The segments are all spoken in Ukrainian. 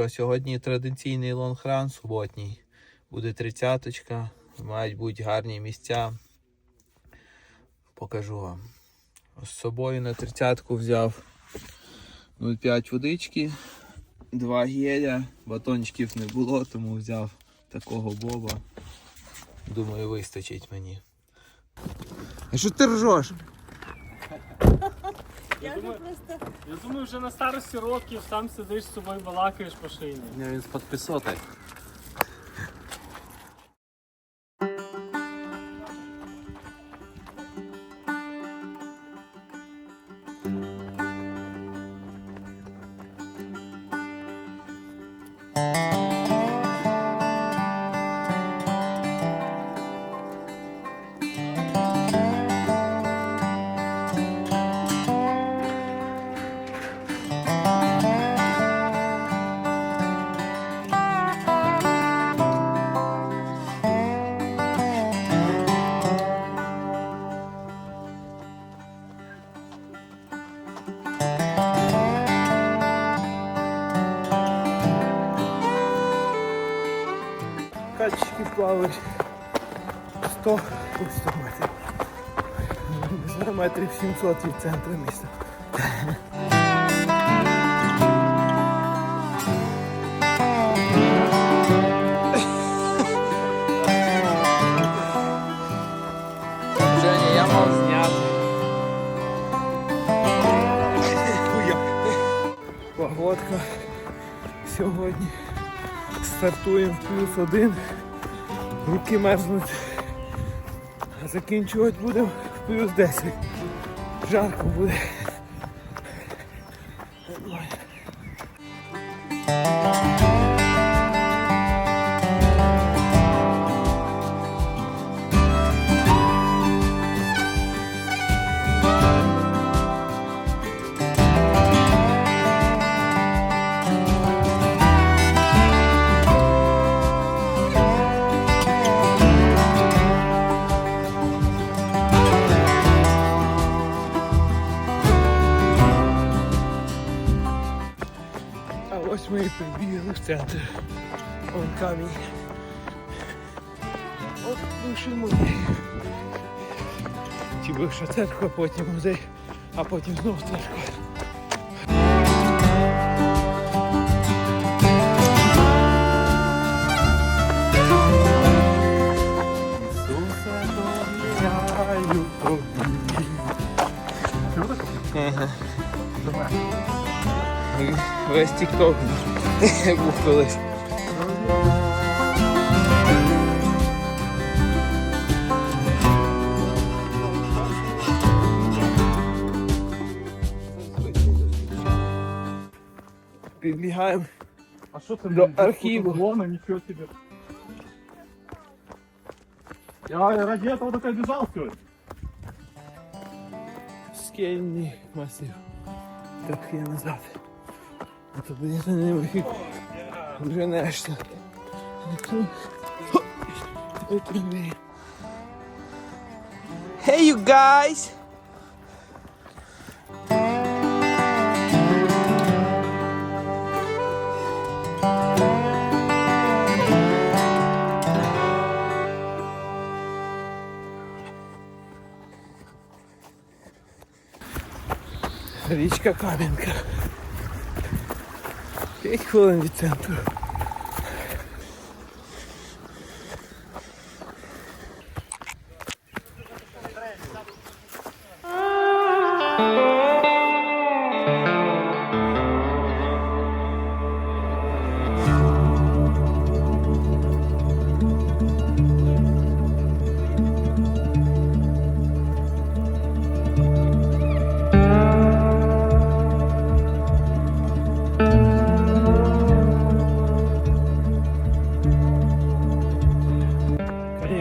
що, сьогодні традиційний лонгран суботній. Буде тридцяточка, мають бути гарні місця. Покажу вам. З собою на тридцятку взяв 0,5 водички, 2 геля, батончиків не було, тому взяв такого боба. Думаю, вистачить мені. А що ти ржеш? Я вже просто Я думаю, вже на старості років сам сидиш з собою балакаєш по шиї. Він з підписоти. Метрів 700 від центру міста. Женя, я мав зняти. Погодка сьогодні. Стартуємо плюс один. Руки мерзнуть. Закінчувати будемо плюс 10. Жарко буде. Ми прибігли в центр. Вон камінь. От бивший музей. Чи бивша церква, потім музей, а потім знову церква. Весь тікток був колись. Підбігаємо. А що це До архіву. Лона, нічого себе. Я ради этого так обижал сегодня. скельний масив. Так я назад. А то буде за ними хід. Вже. Hey you guys! Річка Кам'янка. П'ять хвилин від центру.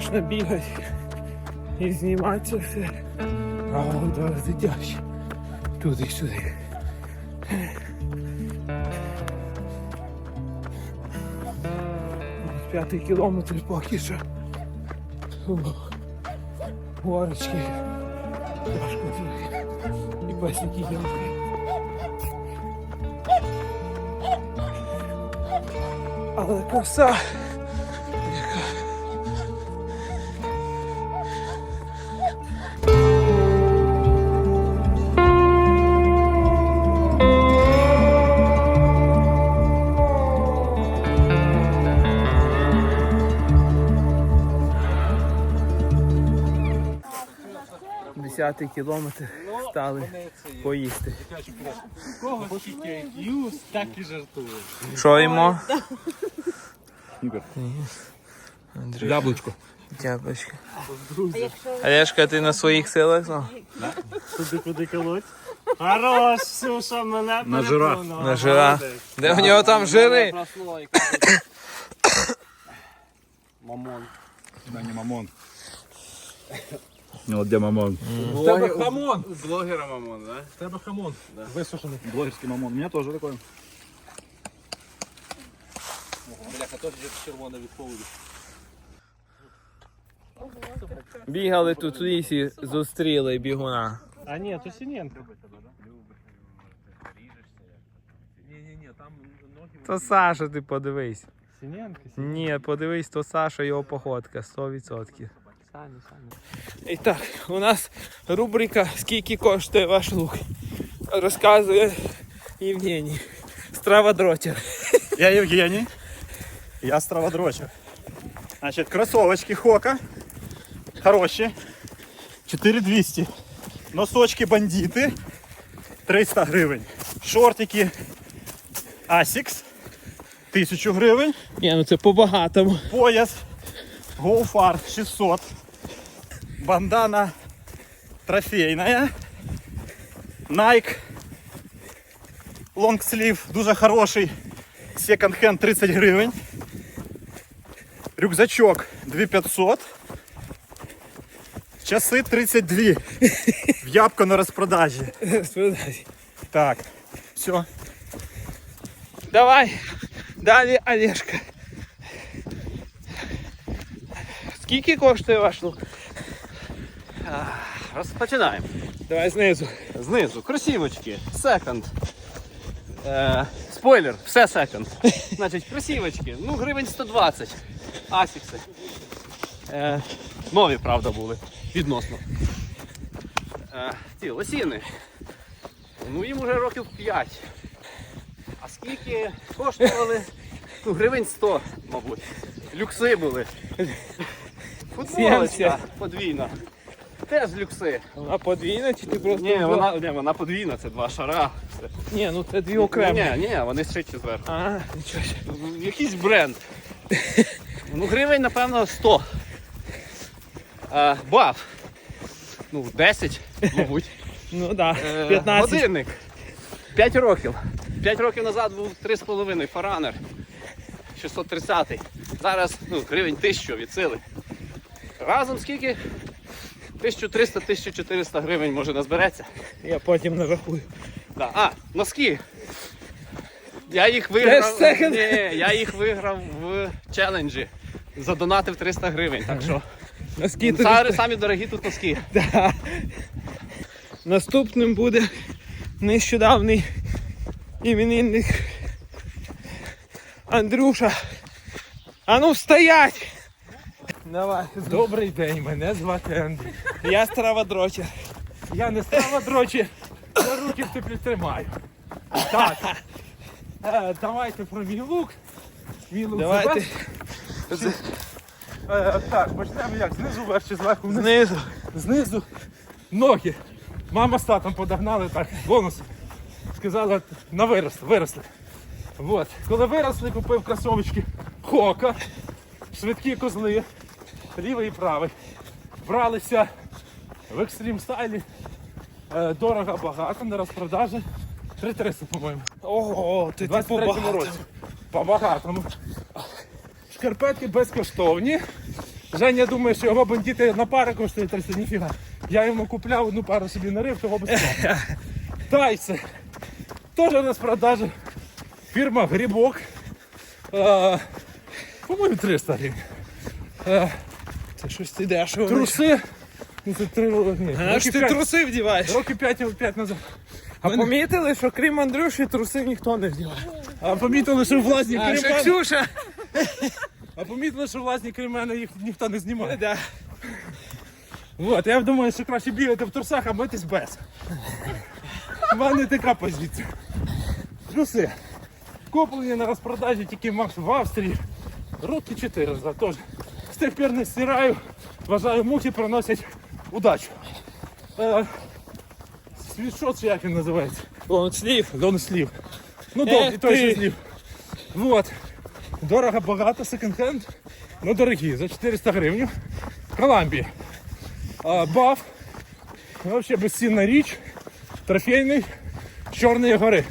Звісно, бігати і знімати це все. А от дитячі. Туди сюди. П'ятий кілометр поки що. Горочки. Важко трохи. І пасіки ялки. Але краса. Десятий кілометр стали поїсти. Кого тільки юз, так і жартує. Що йому? Яблучко. Яблочко. Олешка, ти на своїх силах знов? Туди куди колоть. Хорош, Сюша, мене На жира. На жира. Де в нього там жири? Мамон. Да, не мамон. От де мамон? Тебе хамон. Блогера мамон, да? Тебе хамон. Висушений. Блогерский мамон. У меня тоже такой. Бігали тут в лісі, зустріли бігуна. А ні, то Сінєнко. То Саша, ти подивись. Сінєнко, Ні, подивись, то Саша, його походка, 100%. Саня, Саня. І так, у нас рубрика Скільки коштує ваш лук? Розказує Євгеній. Страводротер. Я Евгений. Я страводрочер. Значит, кроссовочки Хока. Хорошие. 4200. Носочки бандиты. 300 гривень. Шортики Asics. 1000 гривень. Ні, ну це по-багатому. Пояс Гоуфар 600. Бандана трофейная. Nike лонгслів дуже хороший. Секонд-хенд 30 гривень. Рюкзачок 2500. Часи 32. В ябко на розпродажі. Розповідай. Так, все. Давай. Далі Олешка. Скільки коштує ваш лук? Розпочинаємо. Давай знизу. Знизу кросівочки, секонд. Е, спойлер, все секонд. Значить, кросівочки, ну гривень 120. Асікси. Е, нові, правда, були. Відносно. Е, ці лосіни. Ну їм уже років 5. А скільки коштували? Ну, гривень 100, мабуть. Люкси були. Футболочка подвійна. Теж люкси. Вона подвійна чи ти просто. Ні, вона, ні, вона подвійна, це два шара. Це... Ні, ну це дві окремі. Ні, ні, вони зшиті зверху. А, нічого. ще. Якийсь бренд. Ну, гривень, напевно, 100. А, баф. Ну, 10, мабуть. Ну так, Е, 15. Годинник. 5 років. 5 років назад був 3,5 фаранер. 630. Зараз ну, гривень 1000 від сили. Разом скільки? 1300-1400 гривень може назбереться. Я потім нарахую. Да. А, носки. Я їх виграв. Ні, я їх виграв в челенджі. Задонатив 300 гривень. Так що тобі самі, самі дорогі тут носки. Да. Наступним буде нещодавний іменинник Андрюша. А ну стоять! Давай. Добрий день, мене звати Андрій. Я страводрочер. Я не страва дрочі, за руки в теплі тримаю. Так. Е, давайте про мій лук. Мій лук Давайте себе. Е, так, почнемо як? Знизу вверх чи зверху вниз? знизу. Знизу ноги. Мама з татом подогнали так, бонус. Сказали, на виросли, виросли. Вот. Коли виросли, купив кросовочки Хока, швидкі козли, лівий і правий. Бралися в екстрім стайлі. Е, дорого багато, на розпродажі. 3300, по-моєму. Ого, ти У 23. По багатому. Шкарпетки безкоштовні. Женя думає, що його бандити на пару коштує 300, ніфіга. Я йому купляв одну пару собі нарив, того безплатно. Тайси. Теж у нас продажі. Фірма Грибок. Е, по-моєму, 300 гривень. Це щось ти дешево. труси. Ну, це три ні, А ж ти п'ять- труси вдіваєш? Років 5, 5 назад. А помітили, що крім Андрюші трусів ніхто не вдіває. А помітили, що власні А ще Кремль Ксюша А помітили, що власні крім мене їх ніхто не знімає. Да. От, я думаю, що краще бігати в трусах, а митись без. Мене така позиція. Плюси. Куплені на розпродажі тільки Макс в Австрії. Роки 4 за теж. Пір не стираю. Вважаю, мухи приносять удачу. Е, світшот, чи як він називається? Лонслів. Лонслів. Ну, Ех довгий той ще слів. Вот. Дорого багато, секонд-хенд. Ну, дорогі, за 400 гривень. Коламбія. Баф. Вообще безцінна річ. Трофейний. з Чорної гори.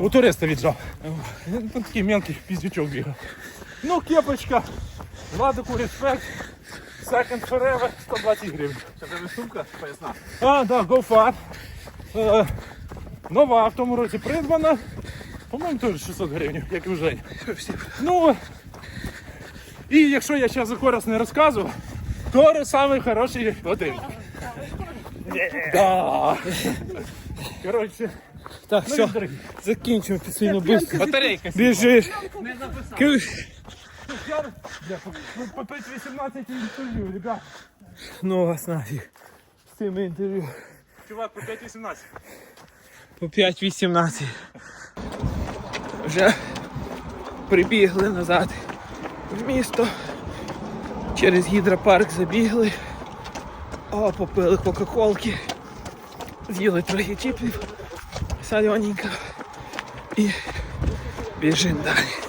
У туриста віджав. Такий мелкий піздючок бігав. Ну, кепочка. Владику респект. Second Forever 120 гривень. Це тебе сумка поясна. А, да, Go Far. Е, нова в тому році придбана. По-моєму, теж 600 гривень, як і в Жені. Ну, і якщо я зараз за корис не розказував, то самий хороший годинник. Да. Коротше, Так, ну, все, закінчимо підсильно быстро. Батарейка. Біжиш. Киш. Я, бля, по- по 5-18 інтерв'ю, ребят. Ну вас нафіг. З цими інтерв'ю. Чувак, по 5-18. По 5.18. Вже прибігли назад в місто. Через гідропарк забігли. О, попили кока-колки. З'їли трохи чіпів. Солененько. І біжимо далі.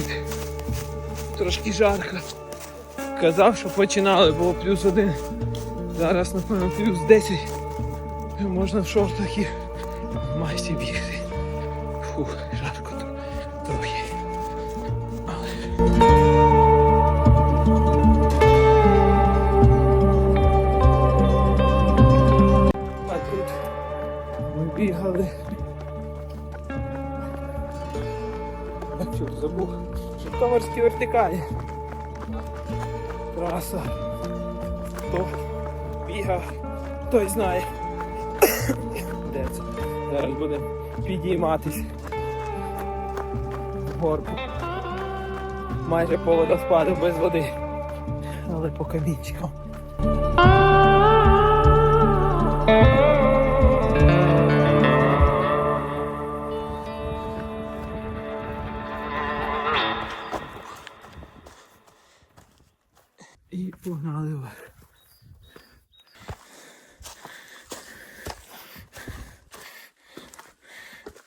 Мене. Трошки жарко. Казав, що починали, було плюс один. Зараз, напевно, плюс 10. Можна в шортах і майсі бігти. Фух, жарко Житомирські вертикалі. Траса. Хто бігав, той знає. Де це? Зараз будемо підійматись. Горку. Майже по водоспаду без води. Але по камінчикам.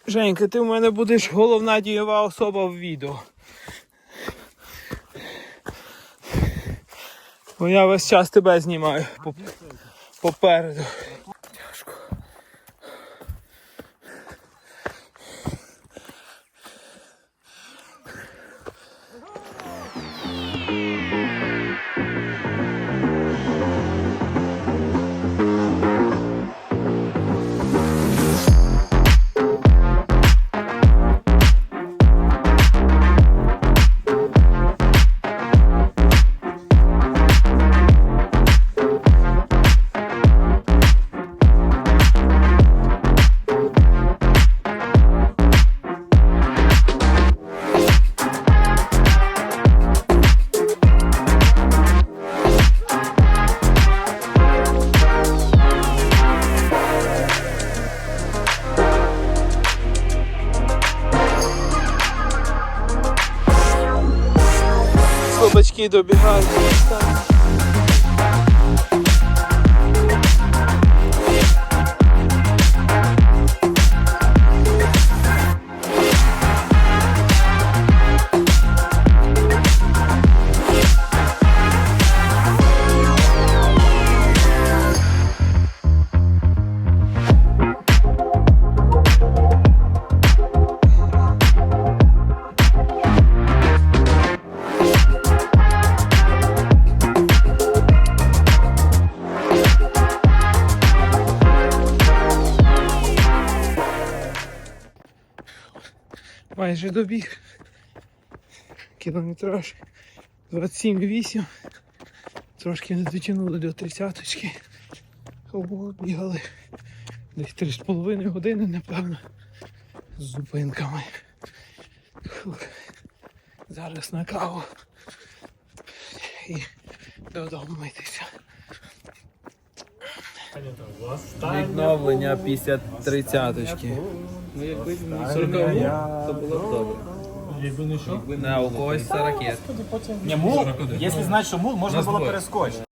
Женька, ти в мене будеш головна дієва особа в відео. Бо я весь час тебе знімаю поп- попереду. Слабачки добігають. Майже добіг. Кілометраж 27,8. Трошки не дотягнули до тридцяточки. Бігали десь 3,5 години, напевно, з зупинками. Зараз на каву і додому митися. Відновлення після тридцяточки. Ну якби не 40 то було б добре. Якби не що? Якби не у когось це ракет. Не, мул, если знать, що мул, можна було перескочить.